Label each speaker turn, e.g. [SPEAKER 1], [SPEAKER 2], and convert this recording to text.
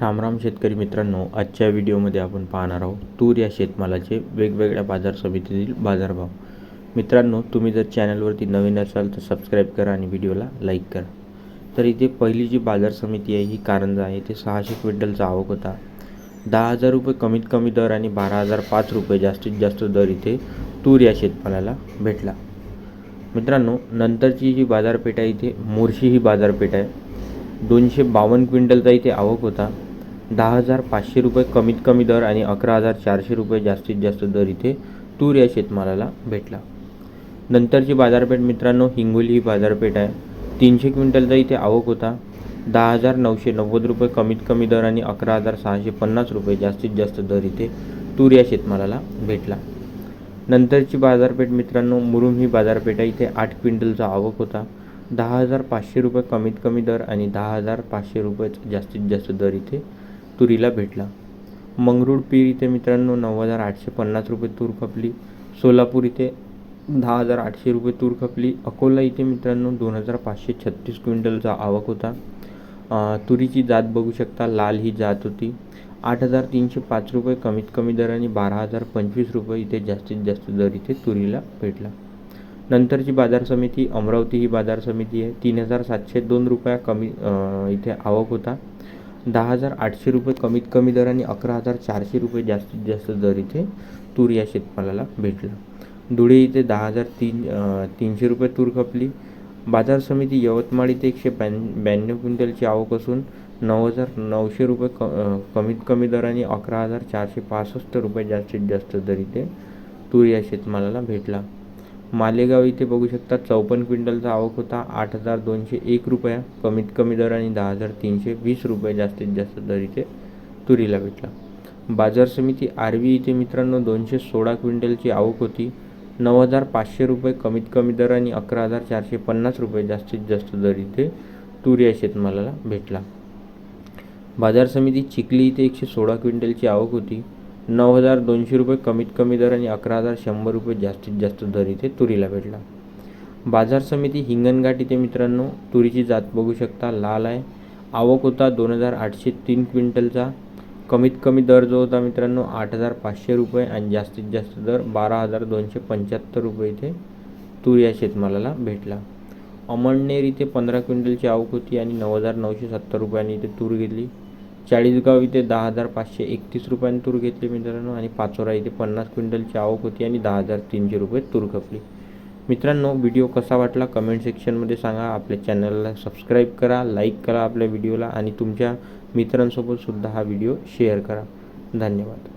[SPEAKER 1] रामराम शेतकरी मित्रांनो आजच्या व्हिडिओमध्ये आपण पाहणार आहोत तूर या शेतमालाचे वेगवेगळ्या बाजार समितीतील बाजारभाव. मित्रांनो तुम्ही जर चॅनलवरती नवीन असाल तर सबस्क्राईब करा आणि व्हिडिओला लाईक करा. तर इथे पहिली जी बाजार समिती आहे ही कारंजा आहे ते सहाशे क्विंटलचा आवक होता. दहा हजार रुपये कमीत कमी दर आणि बारा हजार पाच रुपये जास्तीत जास्त दर इथे तूर या शेतमालाला भेटला. मित्रांनो नंतरची जी बाजारपेठ आहे इथे मोर्शी ही बाजारपेठ आहे. दोनशे बावन्न क्विंटलचा इथे आवक होता. दहा हजार पाचशे रुपये कमीत कमी दर आणि अकरा हजार चारशे रुपये जास्तीत जास्त दर इथे तूर या शेतमालाला भेटला. नंतरची बाजारपेठ मित्रांनो हिंगोली ही बाजारपेठ आहे. तीनशे क्विंटलचा इथे आवक होता. दहा हजार नऊशे नव्वद रुपये कमीत कमी दर आणि अकरा हजार सहाशे पन्नास रुपये जास्तीत जास्त दर इथे तूर या शेतमालाला भेटला. नंतरची बाजारपेठ मित्रांनो मुरुम ही बाजारपेठ आहे. इथे आठ क्विंटलचा आवक होता. दहा हजार पाचशे रुपये कमीत कमी दर आणि दहा हजार पाचशे रुपयेच जास्तीत जास्त दर इथे तुरीला भेटला. मंगरूळ पीर इथे मित्रांनो नऊ हजार आठशे पन्नास रुपये तूर खपली. सोलापूर इथे दहा हजार आठशे रुपये तूर खपली. अकोला इथे मित्रांनो दोन हजार पाचशे छत्तीस क्विंटलचा आवक होता. तुरीची जात बघू शकता. लाल ही जात होती. आठ हजार तीनशे पाच रुपये कमीत कमी दराने बारा हजार पंचवीस रुपये इथे जास्तीत जास्त दर इथे तुरीला भेटला. नंतरची बाजार समिती अमरावती ही बाजार समिती आहे. तीन हजार सातशे दोन रुपया कमी इथे आवक होता. दहा हजार आठशे रुपये कमीत कमी दर आणि अकरा हजार चारशे रुपये जास्तीत जास्त दर इथे तूर या शेतमालाला भेटला. धुळे इथे दहा हजार तीन तीनशे रुपये तूर खपली. बाजार समिती यवतमाळ इथे एकशे ब्याण्ण ब्याण्णव क्विंटलची आवक असून नऊ हजार नऊशे रुपये क कमीत कमी दर आणि अकरा हजार चारशे पासष्ट रुपये जास्तीत जास्त दर इथे तूर या शेतमालाला भेटला. मालेगाव इथे बघू शकता चौपन्न क्विंटलचा आवक होता. आठ हजार दोनशे एक रुपया. कमीत कमी दर आणि दहा हजार तीनशे वीस रुपये जास्तीत जास्त दर इथे तुरीला भेटला. बाजार समिती आरवी इथे मित्रांनो दोनशे सोळा क्विंटलची आवक होती. नऊ हजार पाचशे रुपये कमीत कमी दर आणि अकरा हजार चारशे पन्नास रुपये जास्तीत जास्त दर इथे तुरी या शेतमालाला भेटला. बाजार समिती चिखली इथे एकशे सोळा क्विंटलची आवक होती. नऊ हजार दोनशे रुपये कमीत कमी दर आणि अकरा हजार शंभर रुपये जास्तीत जास्त दर इथे तुरीला भेटला. बाजार समिती हिंगणघाट इथे मित्रांनो तुरीची जात बघू शकता. लाल आहे. आवक होता दोन हजार आठशे तीन क्विंटलचा. कमीत कमी दर जो होता मित्रांनो आठ हजार पाचशे रुपये आणि जास्तीत जास्त दर बारा हजार दोनशे पंच्याहत्तर रुपये इथे तूर या शेतमालाला भेटला. अमळनेर इथे पंधरा क्विंटलची आवक होती आणि नऊ हजार नऊशे सत्तर रुपयांनी इथे तूर घेतली. चाळीसगाव इथे दहा हजार पाचशे एकतीस रुपयांनी तूर घेतली मित्रांनो आणि पाचोरा इथे पन्नास क्विंटलची आवक होती आणि दहा हजार तीनशे रुपये तूर खपली. मित्रांनो व्हिडिओ कसा वाटला कमेंट सेक्शनमध्ये सांगा. आपल्या चॅनलला सबस्क्राईब करा लाईक करा आपल्या व्हिडिओला आणि तुमच्या मित्रांसोबत सुद्धा हा व्हिडिओ शेअर करा. धन्यवाद.